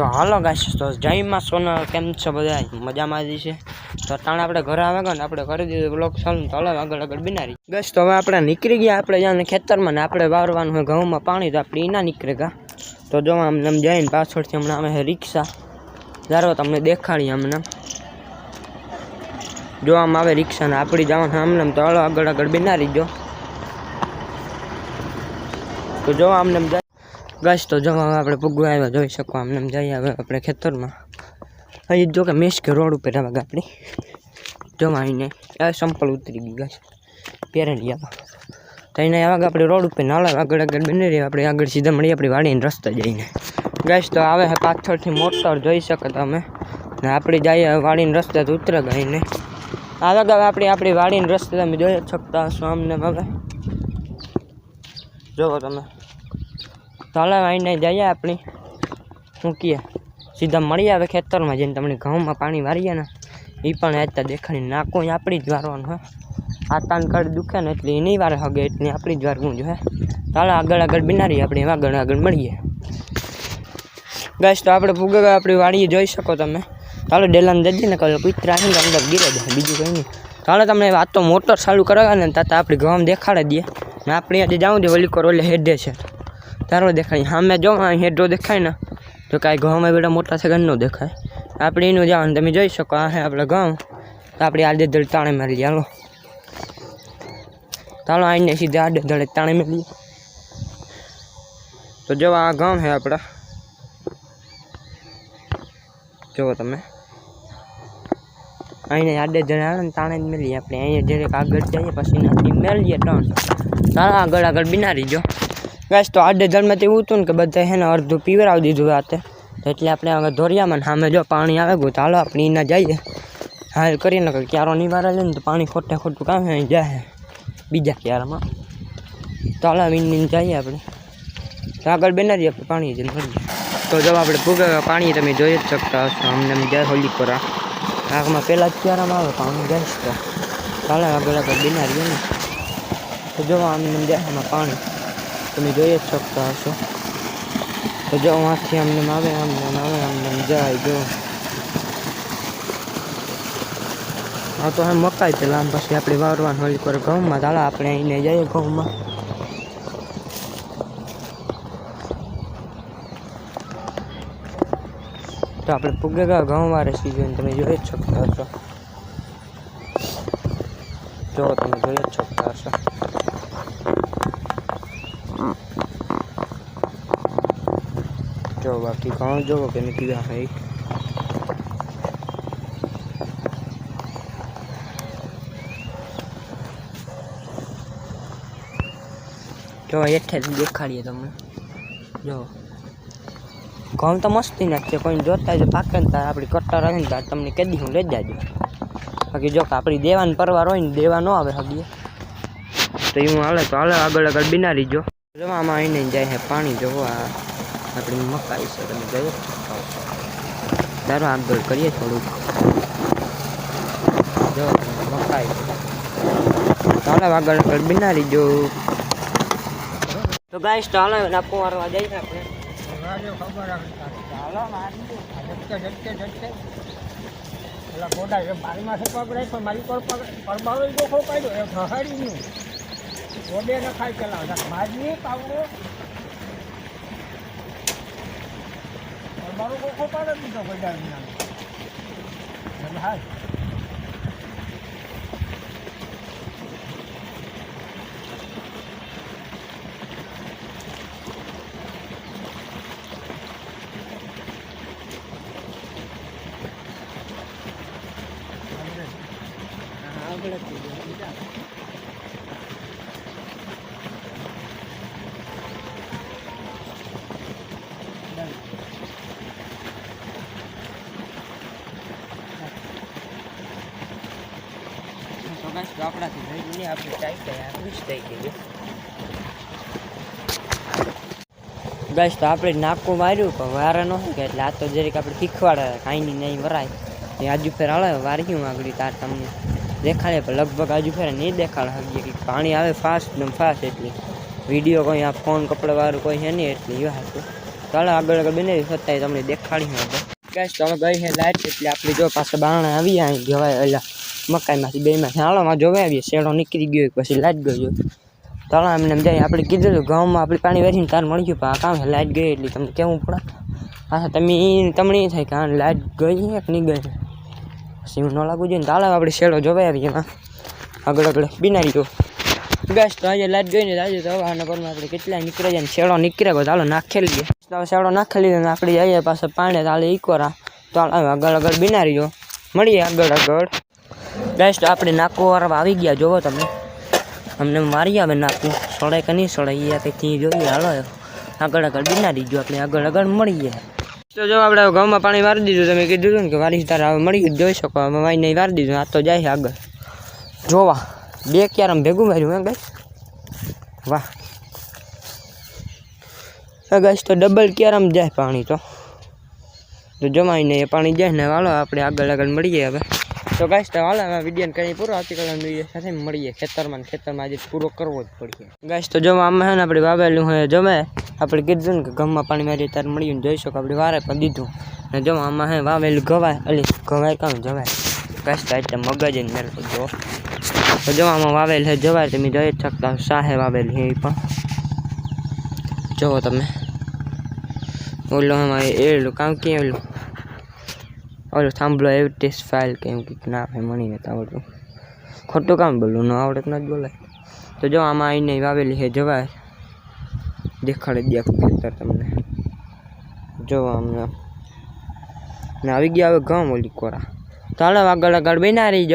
તો હાલો ગાઈસ, તો જયમાં સોના કેમ છો બધા મજામાં જ છે? તો તાણે આપણે ઘરે આવે ને, આપણે કરી દીધું બ્લોક ચાલુ તો આગળ આગળ બિનારી. ગસ તો હવે આપણે નીકળી ગયા આપણે જાણે ખેતરમાં ને આપણે વારવાનું હોય ઘઉંમાં પાણી, તો આપણે ના નીકળે ગા. તો જો આમ આમ જઈને પાછળથી હમણાં અમે રિક્ષા જારો તમને દેખાડીએ અમને જો આમ આવે રિક્ષા ને આપણી જવાનું આમને આમ તો હાલો આગળ આગળ બિનારી જો તો જો આમને આમ જાય ગશ તો જો હવે આપણે પૂગવા આવ્યા જોઈ શકો આમને આમ જઈએ હવે આપણે ખેતરમાં હજી જો કે મેશ કે રોડ ઉપર આવે આપણી જવા આવીને આ સંપલ ઉતરી ગઈ ગશ પહેરેલી આવા તો એને આવા આપણે રોડ ઉપર નાલા આગળ આગળ બની રહી આપણે આગળ સીધા મળી આપણી વાડીને રસ્તે જઈને ગશ તો આવે છે પાછળથી મોટર જોઈ શકો તમે ને આપણે જઈએ વાડીને રસ્તે તો ઉતરે ગઈ ને આવે હવે આપણી આપણી વાડીને રસ્તે તમે જોઈ જ શકતા હશો આમને હવે જોવો તમે તળાવ આવીને જઈએ આપણી શું કહીએ સીધા મળી આવે ખેતરમાં જઈને તમને ઘઉંમાં પાણી વારીએ ને એ પણ આજતા દેખાડી નાખું આપણી જ વારવાનું હોય હાથાન કડ દુખે ને એટલે એ નહીં વારે હગે એટલે આપણી જ વારવું જોઈએ ચાલો આગળ આગળ બિનારી આપણે આગળ આગળ મળીએ ગેસ તો આપણે ફુગા આપણી વાડીએ જોઈ શકો તમે ચાલો ડેલાને જઈએ ને કલ કુતરા આવીને તો અંદર ગીરે જાય બીજું કંઈ નહીં ચાલો તમને આ તો મોટર ચાલુ કરાવે ને તાતા આપણી ઘઉં દેખાડે દઈએ ને આપણે આજે જાઉં દે વલી કોર ઓલે હેડે છે તારો દેખાય. સામે જો હેડો દેખાય ને, તો કાંઈ ઘઉંમાં બેટા મોટા છે ન દેખાય. આપણે એનું જવાનું તમે જોઈ શકો, આ આપણે ઘઉં. તો આપણે આડે દળ તાણે મારી હાલો. ચાલો, આઈને સીધા આડે દળે તાણે મારી તો જો આ ગામ હે આપણા. જુઓ તમે. અહીંને આડે જણે આવે ને તાણે જ મેળીએ આપણે અહીંયા જરીક આગળ જઈએ, પછી મેળીએ ત્રણ. ચાલો, આગળ આગળ બિનારી જો. ગાઈસ તો આડે જળમાંથી એવું હતું ને કે બધા હે ને અડધું પીવરાવી દીધું રાતે એટલે આપણે આગળ ધોરિયામાં ને સામે જો પાણી આવે ગયું તો હાલો આપણે એના જઈએ હાલ કરીને કે ક્યારો નિવારે લે ને તો પાણી ખોટે ખોટું કામ અહીં જાય બીજા ક્યારામાં તો હાલો વિન જઈએ આપણે તો આગળ બેનારી આપણે પાણી જઈને ભરીએ તો જો આપણે ભૂગે પાણી તમે જોઈ જ શકતા હશો અમને એમ જાય હોલી કોરા આગમાં પહેલાં જ ક્યારામાં આવે પાણી જાય તો ચાલે આગળ આગળ બેનારીએ ને તો જો આમને એમ જાય એમાં પાણી તમે જોઈ જ શકતા હશો તો જો વાંથી અમને આવે અમને આવે અમને જાય જો હા તો એમ મકાઈ પેલા આમ પછી આપણે વારવાનું હોલી કરે ઘઉંમાં ચાલો આપણે અહીંને જઈએ ઘઉંમાં તો આપણે પૂગે ગયા ઘઉં વારે સીઝન તમે જોઈ જ શકતા હશો જો તમે જોઈ જ શકતા હશો બાકી ઘઉં જોવો કે નથી ભાઈ. જો, હેઠે દેખાડીએ તમને. જો. ઘઉં તો મસ્તી નાખશે કોઈ જોતા જો પાકે ને તાર આપણી કટ્ટર આવે ને તાર તમને કેદી હું લઈ જાજો. બાકી જો કે આપણી દેવાન પરવાર હોય ને દેવા ન આવે હગીએ. તો એવું હાલે તો હાલે, આગળ આગળ બિનારી જો. જવામાં આવીને જાય છે પાણી જોવો. આપણી મકાઈ છે, તમે જોઈ તારો આગળ કરીએ થોડુંક. જો, મકાઈ. ચાલો આગળ આગળ બિનારી જો. તો ગાય તો હાલો નાખું મારવા જઈએ આપણે. પેલા ગોડા છે છે, પગ રહી પણ મારી પર પગ પરબારો ગોખો પાડ્યો એ ઘસાડી નહીં ગોડે ન ખાઈ ચલાવ મારી પાવડો પરબારો ગોખો પાડે દીધો ગોડા નામ હાય આગળ જ થઈ જાય. તો ગાઈસ તો આપણાથી થઈ ગયું નહીં આપણી ચાઈ કઈ આપણી જ થઈ ગઈ ગાઈસ તો આપણે નાકું માર્યું પણ વારે ન કે એટલે આ તો જરીક આપણે શીખવાડે કાંઈ નહીં નહીં વરાય એ આજુ ફેર હાલે વાર્યું આગળ તાર તમને દેખાડે પણ લગભગ આજુ ફેર નહીં દેખાડે હગીએ કે પાણી આવે ફાસ્ટ ને ફાસ્ટ એટલે વિડીયો કોઈ આ ફોન કપડાવાળું કોઈ છે નહીં એટલે એ હતું ચાલો આગળ આગળ બને છતાંય તમને દેખાડી હવે ગેસ તો હવે ગઈ છે લાઈટ એટલે આપણે જો પાસે બારણે આવી અહીં જવાય એટલે મકાઈમાંથી બેમાંથી હાલોમાં જોવા આવીએ શેડો નીકળી ગયો પછી લાઈટ ગયો ચાલો એમને એમ જાય, આપણે કીધું હતું ગામમાં આપણે પાણી વેચીને તાર મળી ગયું, પણ આ કામ લાઈટ ગઈ એટલે તમને કેવું પડે? હા તમે તમને એ થાય કે હા લાઈટ ગઈ છે કે નહીં ગઈ પછી ન લાગવું જોઈએ ને ચાલો આપણે શેડો જોવા આવીએ એમાં. આગળ આગળ, બિનારી જો. બસ, તો આજે લાઈટ ગઈ ને આજે તો હવાના પરમાં આપણે કેટલા નીકળે ને શેડો નીકળે ગયો ચાલો નાખી લઈએ. શેડો નાખી લીધો આપણે જઈએ પાછા પાણી ચાલે ઈકોરા તો આગળ આગળ બિનારી જો. મળીએ આગળ આગળ. ગેસ તો આપણે નાકો વાળા આવી ગયા. જોવો તમે. અમને મારી આવે નાકું. સળાય કે નહીં સળાય એ જોઈએ. હાલો, આગળ આગળ બિનારી જો આપણે આગળ આગળ મળીએ. તો જો આપણે ઘઉંમાં પાણી વારી દીધું. તમે કીધું હતું ને કે વારી તારે હવે મળી ગયું જોઈ શકો. અમે વાઈ નહીં વારી દીધું. આ તો જાય આગળ. જોવા. બે ક્યારે ભેગું માર્યું એમ ગાઈસ વાહ. ગાઈસ તો ડબલ ક્યારે જાય પાણી તો? તો જમાઈને એ પાણી જાય ને વાળો આપણે આગળ આગળ મળીએ હવે. તો ગાઈસ તો હાલો હવે વિડીયો કંઈ પૂરો આવતીકાલે વિડીયો સાથે મળીએ ખેતરમાં ને ખેતરમાં આજે પૂરો કરવો જ પડશે ગાઈસ તો જો આમાં હે ને આપણે વાવેલું હોય જમે આપણે કીધું ને કે ગમમાં પાણી મારી તાર મળ્યું ને જોઈ શકો આપણે વારે પણ દીધું ને જો આમાં હે વાવેલું ગવાય અલી ગવાય કામ જવાય ગાઈસ તો એટલે મગજ જ મેળ જો તો જો આમાં વાવેલ છે જવાય તમે જોઈ જ શકતા હો. શાહે વાવેલ છે એ પણ જુઓ તમે ઓલો આમાં એલું કામ કે એલું ઓલું એવી ટેસ્ટ ફાઇલ કે એમ કંઈક ના ભાઈ મળી નથી આવડતું ખોટું કામ બોલું ન આવડે તો ન જ બોલાય. તો જો, આમાં આવીને વાવેલી છે, જવાય. દેખાડી દે ખેતર તમને. જો, આમને. ને આવી ગયા હવે ઘઉં ઓલી કોરા. ચાલો આગળ આગળ બેના રહી જાઓ